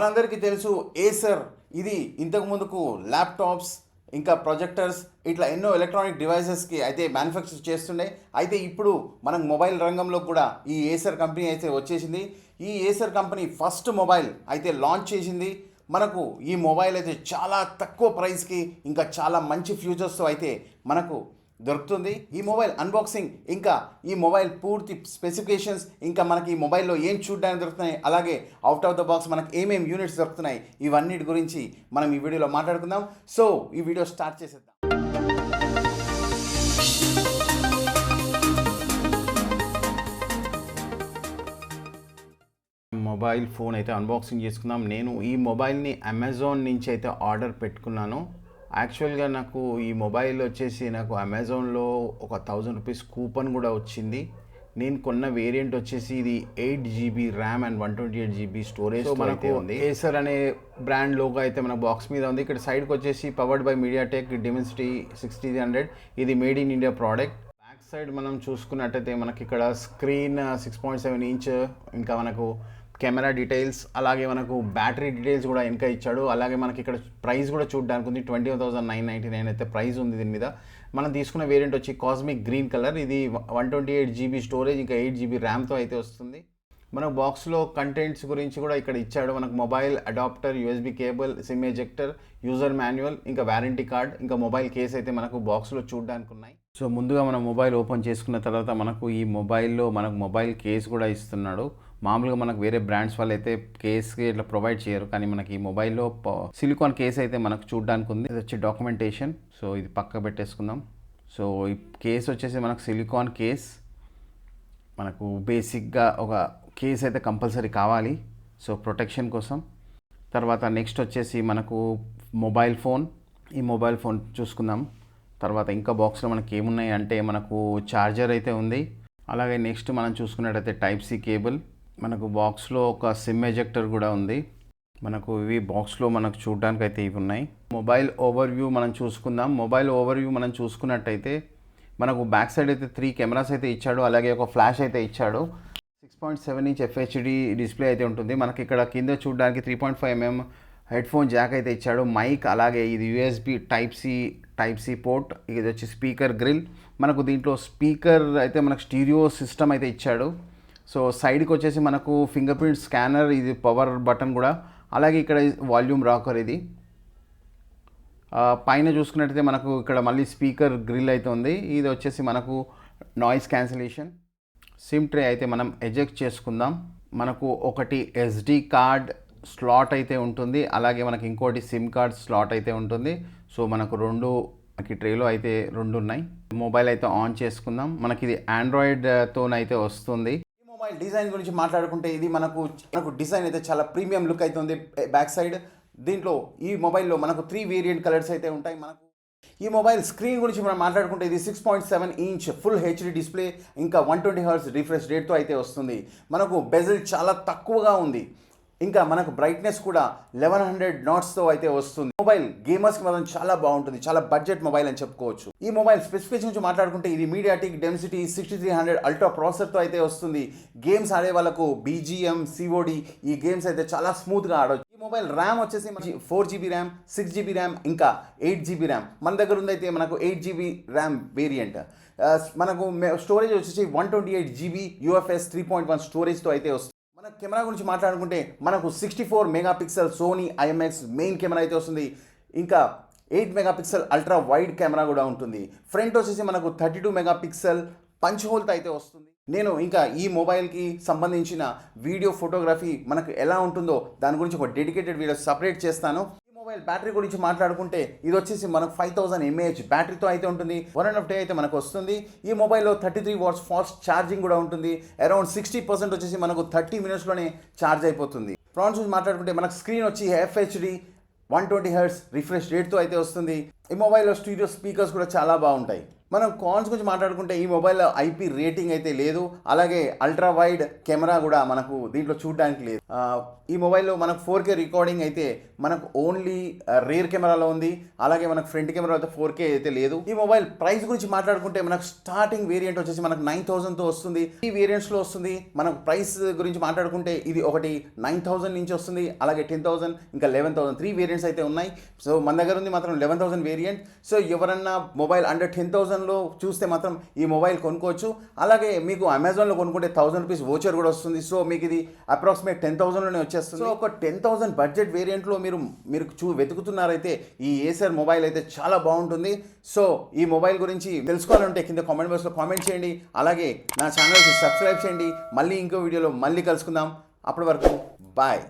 మనందరికీ తెలుసు ఏసర్ ఇది ఇంతకు ముందుకు ల్యాప్టాప్స్ ఇంకా ప్రొజెక్టర్స్ ఇట్లా ఎన్నో ఎలక్ట్రానిక్ డివైసెస్కి అయితే మ్యానుఫ్యాక్చర్ చేస్తుండే. అయితే ఇప్పుడు మనం మొబైల్ రంగంలో కూడా ఈ ఏసర్ కంపెనీ అయితే వచ్చేసింది. ఈ ఏసర్ కంపెనీ ఫస్ట్ మొబైల్ అయితే లాంచ్ చేసింది. మనకు ఈ మొబైల్ అయితే చాలా తక్కువ ప్రైస్కి ఇంకా చాలా మంచి ఫ్యూచర్స్తో అయితే మనకు దొరుకుతుంది. ఈ మొబైల్ అన్బాక్సింగ్ ఇంకా ఈ మొబైల్ పూర్తి స్పెసిఫికేషన్స్ ఇంకా మనకి ఈ మొబైల్లో ఏం చూడడానికి దొరుకుతున్నాయి అలాగే అవుట్ ఆఫ్ ద బాక్స్ మనకి ఏమేమి యూనిట్స్ దొరుకుతున్నాయి ఇవన్నిటి గురించి మనం ఈ వీడియోలో మాట్లాడుకుందాం. సో ఈ వీడియో స్టార్ట్ చేసేద్దాం. మొబైల్ ఫోన్ అయితే అన్బాక్సింగ్ చేసుకుందాం. నేను ఈ మొబైల్ని అమెజాన్ నుంచి అయితే ఆర్డర్ పెట్టుకున్నాను. యాక్చువల్గా నాకు ఈ మొబైల్ వచ్చేసి నాకు అమెజాన్లో ఒక థౌజండ్ రూపీస్ కూపన్ కూడా వచ్చింది. నేను కొన్న వేరియంట్ వచ్చేసి ఇది eight GB RAM and one twenty eight GB storage మనకు ఉంది. ఏసర్ అనే బ్రాండ్ లోగో అయితే మన బాక్స్ మీద ఉంది. ఇక్కడ సైడ్కి వచ్చేసి powered by MediaTek Dimensity sixty hundred ఇది made in India product back side మనం చూసుకున్నట్టయితే మనకి ఇక్కడ screen six point seven inch ఇంకా మనకు కెమెరా డీటెయిల్స్ అలాగే మనకు బ్యాటరీ డీటెయిల్స్ కూడా వెనక ఇచ్చాడు. అలాగే మనకి ఇక్కడ ప్రైస్ కూడా చూడడానికి ఉంది. Twenty thousand nine ninety nine అయితే ప్రైస్ ఉంది దీని మీద. మనం తీసుకున్న వేరియంట్ వచ్చి కాస్మిక్ గ్రీన్ కలర్ ఇది one twenty eight GB storage ఇంకా ఎయిట్ జీబీ ర్యామ్తో అయితే వస్తుంది. మన బాక్స్లో కంటెంట్స్ గురించి కూడా ఇక్కడ ఇచ్చాడు. మనకు mobile adapter USB cable SIM ejector user manual ఇంకా వారంటీ కార్డ్ ఇంకా మొబైల్ కేస్ అయితే మనకు బాక్స్లో చూడడానికి ఉన్నాయి. సో ముందుగా మనం మొబైల్ ఓపెన్ చేసుకున్న తర్వాత మనకు ఈ మొబైల్లో మనకు మొబైల్ కేస్ కూడా ఇస్తున్నాడు. మామూలుగా మనకు వేరే బ్రాండ్స్ వాళ్ళు అయితే కేస్కి ఇట్లా ప్రొవైడ్ చేయరు. కానీ మనకి ఈ మొబైల్లో సిలికాన్ కేస్ అయితే మనకు చూడడానికి ఉంది. ఇది వచ్చి డాక్యుమెంటేషన్ సో ఇది పక్క పెట్టేసుకుందాం. సో ఈ కేస్ వచ్చేసి మనకు సిలికాన్ కేస్. మనకు బేసిక్గా ఒక కేస్ అయితే కంపల్సరీ కావాలి. సో ప్రొటెక్షన్ కోసం. తర్వాత నెక్స్ట్ వచ్చేసి మనకు మొబైల్ ఫోన్. ఈ మొబైల్ ఫోన్ చూసుకుందాం. తర్వాత ఇంకా బాక్స్లో మనకి ఏమున్నాయి అంటే మనకు ఛార్జర్ అయితే ఉంది. అలాగే నెక్స్ట్ మనం చూసుకున్నట్టయితే టైప్ సి కేబుల్. మనకు బాక్స్లో ఒక సిమ్ ఎజెక్టర్ కూడా ఉంది. మనకు ఇవి బాక్స్లో మనకు చూడడానికి అయితే ఇవి ఉన్నాయి. మొబైల్ ఓవర్ వ్యూ మనం చూసుకుందాం. మొబైల్ ఓవర్ వ్యూ మనం చూసుకున్నట్టయితే మనకు బ్యాక్ సైడ్ అయితే త్రీ కెమెరాస్ అయితే ఇచ్చాడు. అలాగే ఒక ఫ్లాష్ అయితే ఇచ్చాడు. Six point seven inch FHD display అయితే ఉంటుంది. మనకి ఇక్కడ కింద చూడడానికి three point five mm headphone jack అయితే ఇచ్చాడు. మైక్ అలాగే ఇది USB type C type C port. ఇది వచ్చి స్పీకర్ గ్రిల్. మనకు దీంట్లో స్పీకర్ అయితే మనకు స్టీరియో సిస్టమ్ అయితే ఇచ్చాడు. సో సైడ్కి వచ్చేసి మనకు ఫింగర్ ప్రింట్ స్కానర్ ఇది పవర్ బటన్ కూడా. అలాగే ఇక్కడ వాల్యూమ్ రాకర్ ఇది. పైన చూసుకున్నట్టయితే మనకు ఇక్కడ మళ్ళీ స్పీకర్ గ్రిల్ అయితే ఉంది. ఇది వచ్చేసి మనకు నాయిస్ క్యాన్సిలేషన్. సిమ్ ట్రే అయితే మనం ఎజెక్ట్ చేసుకుందాం. మనకు ఒకటి ఎస్డి కార్డ్ స్లాట్ అయితే ఉంటుంది. అలాగే మనకి ఇంకోటి సిమ్ కార్డ్ స్లాట్ అయితే ఉంటుంది. సో మనకు రెండు మనకి ట్రేలో అయితే రెండు ఉన్నాయి. మొబైల్ అయితే ఆన్ చేసుకుందాం. మనకి ఇది ఆండ్రాయిడ్తోనైతే వస్తుంది. మొబైల్ డిజైన్ గురించి మాట్లాడుకుంటే ఇది మనకు మనకు డిజైన్ అయితే చాలా ప్రీమియం లుక్ అవుతుంది బ్యాక్ సైడ్ దీంట్లో ఈ మొబైల్లో మనకు త్రీ వేరియంట్ కలర్స్ అయితే ఉంటాయి. మనకు ఈ మొబైల్ స్క్రీన్ గురించి మనం మాట్లాడుకుంటే ఇది six point seven inch full HD display ఇంకా వన్ ట్వంటీ హర్స్ రిఫ్రెష్ రేట్తో అయితే వస్తుంది. మనకు బెజల్ చాలా తక్కువగా ఉంది. ఇంకా మనకు బ్రైట్నెస్ కూడా లెవెన్ హండ్రెడ్ నాట్స్తో అయితే వస్తుంది. మొబైల్ గేమర్స్కి మాత్రం చాలా బాగుంటుంది. చాలా బడ్జెట్ మొబైల్ అని చెప్పుకోవచ్చు. ఈ మొబైల్ స్పెసిఫికేషన్ నుంచి మాట్లాడుకుంటే ఇది MediaTek Dimensity sixty three hundred ultra ప్రాసెసర్తో అయితే వస్తుంది. గేమ్స్ ఆడే వాళ్ళకు బీజిఎం సిఓడి ఈ గేమ్స్ అయితే చాలా స్మూత్గా ఆడవచ్చు ఈ మొబైల్ ర్యామ్ వచ్చేసి మనకి four GB RAM six GB RAM ఇంకా ఎయిట్ జీబీ ర్యామ్ మన దగ్గర ఉందైతే మనకు ఎయిట్ జీబీ ర్యామ్ వేరియంట్ మనకు స్టోరేజ్ వచ్చేసి one twenty eight GB UFS three point one స్టోరేజ్తో అయితే వస్తుంది. మన కెమెరా గురించి మాట్లాడుకుంటే మనకు sixty four megapixel Sony IMX main camera అయితే వస్తుంది. ఇంకా eight megapixel ultra wide camera కూడా ఉంటుంది. ఫ్రంట్ వచ్చేసి మనకు థర్టీ టూ మెగాపిక్సెల్ పంచ్ హోల్తో అయితే వస్తుంది. నేను ఇంకా ఈ మొబైల్కి సంబంధించిన వీడియో ఫోటోగ్రఫీ మనకు ఎలా ఉంటుందో దాని గురించి ఒక డెడికేటెడ్ వీడియో సపరేట్ చేస్తాను. మొబైల్ బ్యాటరీ గురించి మాట్లాడుకుంటే ఇది వచ్చేసి మనకు ఫైవ్ థౌసండ్ ఎంఏహెచ్ బ్యాటరీతో అయితే ఉంటుంది. వన్ అండ్ హాఫ్ డే అయితే మనకు వస్తుంది. ఈ మొబైల్లో thirty three watts fast charging కూడా ఉంటుంది. అరౌండ్ సిక్స్టీ పర్సెంట్ వచ్చేసి మనకు థర్టీ మినిట్స్లోనే ఛార్జ్ అయిపోతుంది. ప్రాన్స్ గురించి మాట్లాడుకుంటే మనకు స్క్రీన్ వచ్చి FHD one twenty hertz refresh రేట్తో అయితే వస్తుంది. ఈ మొబైల్లో స్టీరియో స్పీకర్స్ కూడా చాలా బాగుంటాయి. మనం కాన్స్ గురించి మాట్లాడుకుంటే ఈ మొబైల్ ఐపీ రేటింగ్ అయితే లేదు. అలాగే అల్ట్రా వైడ్ కెమెరా కూడా మనకు దీంట్లో చూడడానికి లేదు. ఈ మొబైల్లో మనకు ఫోర్ కే రికార్డింగ్ అయితే మనకు ఓన్లీ రేర్ కెమెరాలో ఉంది. అలాగే మనకు ఫ్రంట్ కెమెరా అయితే ఫోర్ కే అయితే లేదు. ఈ మొబైల్ ప్రైస్ గురించి మాట్లాడుకుంటే మనకు స్టార్టింగ్ వేరియంట్ వచ్చేసి మనకు నైన్ థౌసండ్తో వస్తుంది. ఈ వేరియంట్స్లో వస్తుంది. మనకు ప్రైస్ గురించి మాట్లాడుకుంటే ఇది ఒకటి నైన్ థౌసండ్ నుంచి వస్తుంది. అలాగే టెన్ థౌసండ్ ఇంకా లెవెన్ థౌసండ్ త్రీ వేరియంట్స్ అయితే ఉన్నాయి. సో మన దగ్గర ఉంది మాత్రం లెవెన్ థౌసండ్ వేరియంట్ సో ఎవరన్నా మొబైల్ అండర్ టెన్ థౌసండ్ అమెజాన్లో చూస్తే మాత్రం ఈ మొబైల్ కొనుక్కోవచ్చు. అలాగే మీకు అమెజాన్లో కొనుక్కుంటే థౌసండ్ రూపీస్ ఓచర్ కూడా వస్తుంది. సో మీకు ఇది అప్రాక్సిమేట్ టెన్ థౌసండ్లోనే వచ్చేస్తుంది. సో ఒక టెన్ థౌసండ్ బడ్జెట్ వేరియంట్లో మీరు మీరు చూ వెతుకుతున్నారైతే ఈ ఏసర్ మొబైల్ అయితే చాలా బాగుంటుంది. సో ఈ మొబైల్ గురించి తెలుసుకోవాలంటే కింద కామెంట్ బాక్స్లో కామెంట్ చేయండి. అలాగే నా ఛానల్కి సబ్స్క్రైబ్ చేయండి. మళ్ళీ ఇంకో వీడియోలో మళ్ళీ కలుసుకుందాం. అప్పటి వరకు బాయ్.